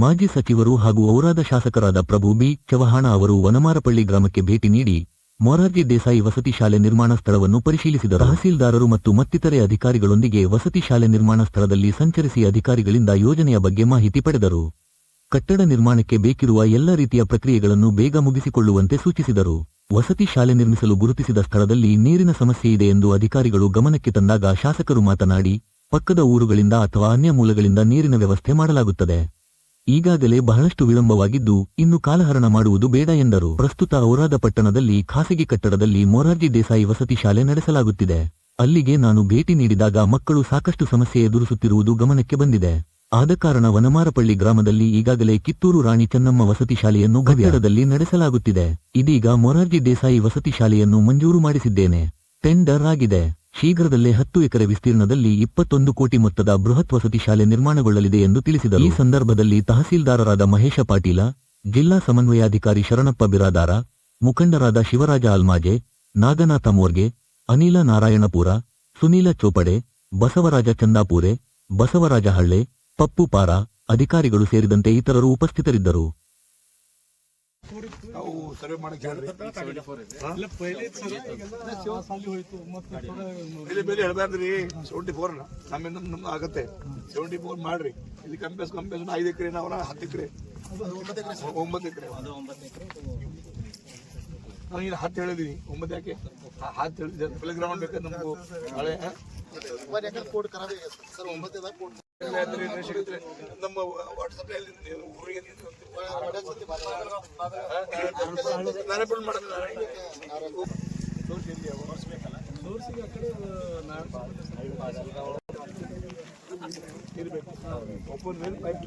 ಮಾಜಿ ಸಚಿವರು ಹಾಗೂ ಔರಾದ ಶಾಸಕರಾದ ಪ್ರಭು ಬಿ. ಚವಹಾಣ ಅವರು ವನಮಾರಪಳ್ಳಿ ಗ್ರಾಮಕ್ಕೆ ಭೇಟಿ ನೀಡಿ ಮೊರಾರ್ಜಿ ದೇಸಾಯಿ ವಸತಿ ಶಾಲೆ ನಿರ್ಮಾಣ ಸ್ಥಳವನ್ನು ಪರಿಶೀಲಿಸಿದರು. ತಹಸೀಲ್ದಾರರು ಮತ್ತು ಮತ್ತಿತರೆ ಅಧಿಕಾರಿಗಳೊಂದಿಗೆ ವಸತಿ ಶಾಲೆ ನಿರ್ಮಾಣ ಸ್ಥಳದಲ್ಲಿ ಸಂಚರಿಸಿ ಅಧಿಕಾರಿಗಳಿಂದ ಯೋಜನೆಯ ಬಗ್ಗೆ ಮಾಹಿತಿ ಪಡೆದರು. ಕಟ್ಟಡ ನಿರ್ಮಾಣಕ್ಕೆ ಬೇಕಿರುವ ಎಲ್ಲ ರೀತಿಯ ಪ್ರಕ್ರಿಯೆಗಳನ್ನು ಬೇಗ ಮುಗಿಸಿಕೊಳ್ಳುವಂತೆ ಸೂಚಿಸಿದರು. ವಸತಿ ಶಾಲೆ ನಿರ್ಮಿಸಲು ಗುರುತಿಸಿದ ಸ್ಥಳದಲ್ಲಿ ನೀರಿನ ಸಮಸ್ಯೆ ಇದೆ ಎಂದು ಅಧಿಕಾರಿಗಳು ಗಮನಕ್ಕೆ ತಂದಾಗ ಶಾಸಕರು ಮಾತನಾಡಿ, ಪಕ್ಕದ ಊರುಗಳಿಂದ ಅಥವಾ ಅನ್ಯ ಮೂಲಗಳಿಂದ ನೀರಿನ ವ್ಯವಸ್ಥೆ ಮಾಡಲಾಗುತ್ತದೆ. ಈಗಾಗಲೇ ಬಹಳಷ್ಟು ವಿಳಂಬವಾಗಿದ್ದು ಇನ್ನು ಕಾಲಹರಣ ಮಾಡುವುದು ಬೇಡ ಎಂದರು. ಪ್ರಸ್ತುತ ಔರಾದ ಪಟ್ಟಣದಲ್ಲಿ ಖಾಸಗಿ ಕಟ್ಟಡದಲ್ಲಿ ಮೊರಾರ್ಜಿ ದೇಸಾಯಿ ವಸತಿ ಶಾಲೆ ನಡೆಸಲಾಗುತ್ತಿದೆ. ಅಲ್ಲಿಗೆ ನಾನು ಭೇಟಿ ನೀಡಿದಾಗ ಮಕ್ಕಳು ಸಾಕಷ್ಟು ಸಮಸ್ಯೆ ಎದುರಿಸುತ್ತಿರುವುದು ಗಮನಕ್ಕೆ ಬಂದಿದೆ. ಆದ ಕಾರಣ ವನಮಾರಪಳ್ಳಿ ಗ್ರಾಮದಲ್ಲಿ ಈಗಾಗಲೇ ಕಿತ್ತೂರು ರಾಣಿ ಚೆನ್ನಮ್ಮ ವಸತಿ ಶಾಲೆಯನ್ನು ಕಟ್ಟಡದಲ್ಲಿ ನಡೆಸಲಾಗುತ್ತಿದೆ. ಇದೀಗ ಮೊರಾರ್ಜಿ ದೇಸಾಯಿ ವಸತಿ ಶಾಲೆಯನ್ನು ಮಂಜೂರು ಮಾಡಿಸಿದ್ದೇನೆ. ಟೆಂಡರ್ ಆಗಿದೆ. ಶೀಘ್ರದಲ್ಲೇ ಹತ್ತು ಎಕರೆ ವಿಸ್ತೀರ್ಣದಲ್ಲಿ ಇಪ್ಪತ್ತೊಂದು ಕೋಟಿ ಮೊತ್ತದ ಬೃಹತ್ ವಸತಿ ಶಾಲೆ ನಿರ್ಮಾಣಗೊಳ್ಳಲಿದೆ ಎಂದು ತಿಳಿಸಿದರು. ಈ ಸಂದರ್ಭದಲ್ಲಿ ತಹಸೀಲ್ದಾರರಾದ ಮಹೇಶ ಪಾಟೀಲ, ಜಿಲ್ಲಾ ಸಮನ್ವಯಾಧಿಕಾರಿ ಶರಣಪ್ಪ ಬಿರಾದಾರ, ಮುಖಂಡರಾದ ಶಿವರಾಜ ಅಲ್ಮಾಜೆ ನಾಗನಾಥ ಮೋರ್ಗೆ, ಅನಿಲ ನಾರಾಯಣಪುರ, ಸುನೀಲ ಚೋಪಡೆ, ಬಸವರಾಜ ಚಂದಾಪುರೆ, ಬಸವರಾಜ ಹಳ್ಳೆ, ಪಪ್ಪು ಪಾರ ಅಧಿಕಾರಿಗಳು ಸೇರಿದಂತೆ ಇತರರು ಉಪಸ್ಥಿತರಿದ್ದರು. ನಾವು ಸರ್ವೆ ಮಾಡಕ್ಕೆ ಹೇಳ್ರಿ. ಇಲ್ಲಿ ಬೇರೆ ಹೇಳ್ಬಾರ್ದ್ರಿ ಸೆವೆಂಟಿ ಫೋರ್ ನಮ್ಮಿಂದ ನಮ್ದು ಆಗತ್ತೆ. ಸೆವೆಂಟಿ ಫೋರ್ ಮಾಡ್ರಿ. ಇಲ್ಲಿ ಕಂಪೇಸ್ ಕಂಪೇಸ್ ಐದು ಎಕರೆ ನಾವರ ಹತ್ತು ಎಕರೆ. ಒಂಬತ್ತು ಎಕರೆ. ನಾವು ಇಲ್ಲಿ ಹತ್ತು ಹೇಳಿದೀನಿ ಒಂಬತ್ತು ಯಾಕೆ? ಹತ್ತು ಹೇಳಿದ್ದೆ ಪ್ಲೇ ಗ್ರೌಂಡ್ ಬೇಕಾದ್ರೆ ನಮಗೂ? ಹಳೆ ಹ? ಸಿಗುತ್ತೆ? ನಮ್ಮ ವಾಟ್ಸಪ್ ಊರಿಗೆ ನಾನೇ ಬಿಲ್ ಮಾಡೋದು ನಾನೇ. ಇರ್ಬೇಕು ಓಪನ್ ಪೈಪ್